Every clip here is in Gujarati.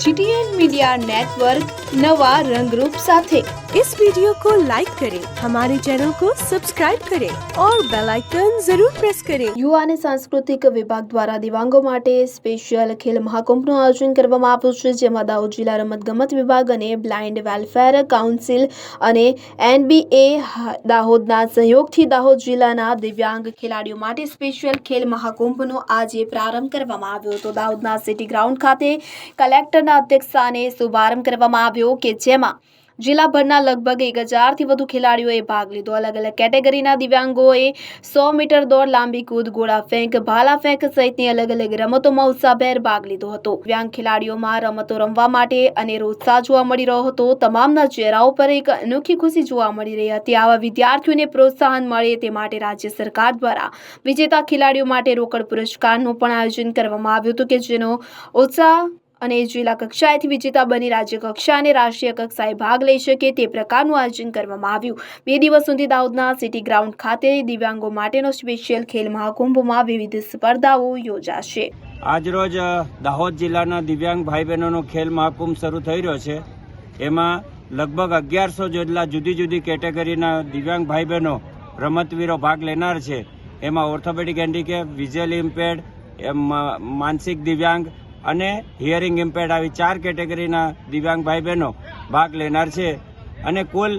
जीटीएन मीडिया नेटवर्क नवा रंग रूप साथे इस वीडियो को लाइक करें हमारे चैनल को सब्सक्राइब करें और बेल आइकन जरूर प्रेस करें યુવા અને સાંસ્કૃતિક વિભાગ દ્વારા દિવ્યાંગો માટે સ્પેશિયલ ખેલ મહાકુંભનું આયોજન કરવામાં આવ્યું છે જેમાં દાહોદ જિલ્લા રમતગમત વિભાગ અને બ્લાઇન્ડ વેલફેર કાઉન્સિલ અને એનબીએ દાહોદના સહયોગથી દાહોદ જિલ્લાના દિવ્યાંગ ખેલાડીઓ માટે સ્પેશિયલ ખેલ મહાકુંભનો આજે પ્રારંભ કરવામાં આવ્યો હતો દાહોદના સિટી ગ્રાઉન્ડ ખાતે કલેક્ટરના અધ્યક્ષસ્થાને શુભારંભ કરવામાં આવ્યો કે જેમાં જિલ્લાભરના લગભગ એક હજારથી વધુ ખેલાડીઓએ ભાગ લીધો. અલગ અલગ કેટેગરીના દિવ્યાંગોએ સો મીટર દોડ, લાંબી કૂદ, ગોળા ફેંક, ભાલા ફેંક સહિતની અલગ અલગ રમતોમાં ઉત્સાહભેર ભાગ લીધો હતો. દિવ્યાંગ ખેલાડીઓમાં રમતો રમવા માટે અને ઉત્સાહ જોવા મળી રહ્યો હતો. તમામના ચહેરાઓ પર એક અનોખી ખુશી જોવા મળી રહી હતી. આવા વિદ્યાર્થીઓને પ્રોત્સાહન મળે તે માટે રાજ્ય સરકાર દ્વારા વિજેતા ખેલાડીઓ માટે રોકડ પુરસ્કારનું પણ આયોજન કરવામાં આવ્યું હતું કે જેનો ઉત્સાહ અને જિલ્લા કક્ષાએથી વિજેતા બની રાજ્ય કક્ષા અને રાષ્ટ્રીય કક્ષાએ ભાગ લઈ શકે તે પ્રકારનું આયોજન કરવામાં આવ્યું. બે દિવસ સુધી દાહોદના સિટી ગ્રાઉન્ડ ખાતે દિવ્યાંગો માટેનો સ્પેશિયલ ખેલ મહાકુંભમાં વિવિધ સ્પર્ધાઓ યોજાશે. આજરોજ દાહોદ જિલ્લાના દિવ્યાંગ ભાઈ બહેનોનો ખેલ મહાકુંભ શરૂ થઈ રહ્યો છે. એમાં લગભગ અગિયારસો જેટલા જુદી જુદી કેટેગરીના દિવ્યાંગ ભાઈ બહેનો રમતવીરો ભાગ લેનાર છે. એમાં ઓર્થોપેડિક હેન્ડીકેપ, વિઝ્યુઅલ ઇમ્પેર્ડ માનસિક દિવ્યાંગ અને હિયરિંગ ઇમ્પેર્ડ આવી ચાર કેટેગરીના દિવ્યાંગ ભાઈ બહેનો ભાગ લેનાર છે. અને કુલ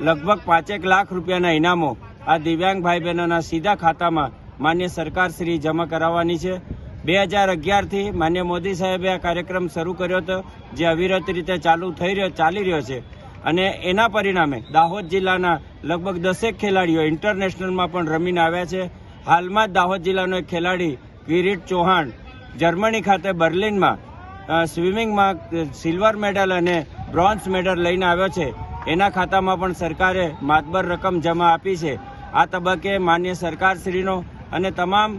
લગભગ પાંચેક લાખ રૂપિયાના ઇનામો આ દિવ્યાંગ ભાઈ બહેનોના સીધા ખાતામાં માન્ય સરકાર શ્રી જમા કરાવવાની છે. બે હજાર અગિયારથી માન્ય મોદી સાહેબે આ કાર્યક્રમ શરૂ કર્યો હતો, જે અવિરત રીતે ચાલુ થઈ રહ્યો, ચાલી રહ્યો છે. અને એના પરિણામે દાહોદ જિલ્લાના લગભગ દસેક ખેલાડીઓ ઇન્ટરનેશનલમાં પણ રમીને આવ્યા છે. હાલમાં જ દાહોદ જિલ્લાનો એક ખેલાડી કિરીટ ચૌહાણ જર્મની ખાતે બર્લિનમાં સ્વિમિંગમાં સિલ્વર મેડલ અને બ્રોન્ઝ મેડલ લઈને આવ્યો છે. એના ખાતામાં પણ સરકારે માતબર રકમ જમા આપી છે. આ તબક્કે માન્ય સરકારશ્રીનો અને તમામ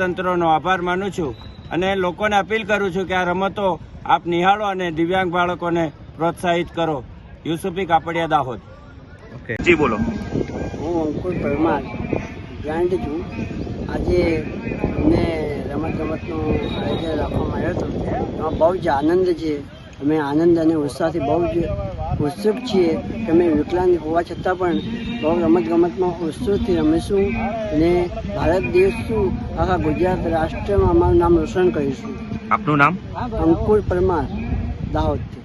તંત્રોનો આભાર માનું છું અને લોકોને અપીલ કરું છું કે આ રમતો આપ નિહાળો અને દિવ્યાંગ બાળકોને પ્રોત્સાહિત કરો. યુસુફી કાપડિયા દાહોદ. જી બોલો. હું અંકુર પરમાર બ્રાન્ડ છું. આજે અમને રમત ગમતનું આયોજન રાખવામાં આવ્યો હતો. એમાં બહુ જ આનંદ છે. અમે આનંદ અને ઉત્સાહથી બહુ જ ઉત્સુક છીએ કે અમે વિકલાંગ હોવા છતાં પણ બહુ રમત ગમતમાં ઉત્સુકથી રમીશું અને ભારત દેશનું આખા ગુજરાત રાષ્ટ્રમાં અમારું નામ રોશન કરીશું. આપનું નામ? અંકુર પરમાર દાહોદથી.